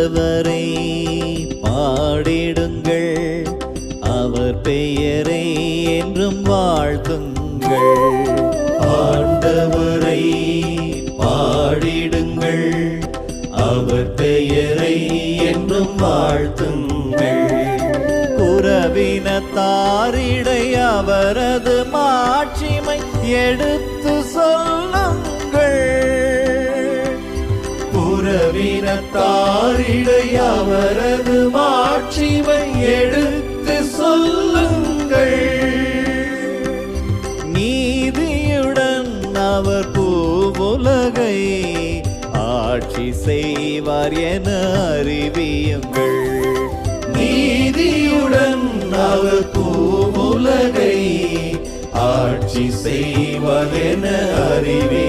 ஆண்டவரை பாடிடுங்கள். அவர் பெயரை என்றும் வாழ்த்துங்கள். ஆண்டவரை பாடிடுங்கள். அவர் பெயரை என்றும் வாழ்த்துங்கள். குறவினத்தாரிடை அவரது மாட்சிமை எடுத்து சொல்ல புறவினத்தாரிடை அவரது மாட்சிமை எடுத்து சொல்லுங்கள். நீதியுடன் அவர் பூவுலகை ஆட்சி செய்வார் என அறிவியுங்கள். நீதியுடன் அவர் பூவுலகை ஆட்சி செய்வார் என அறிவி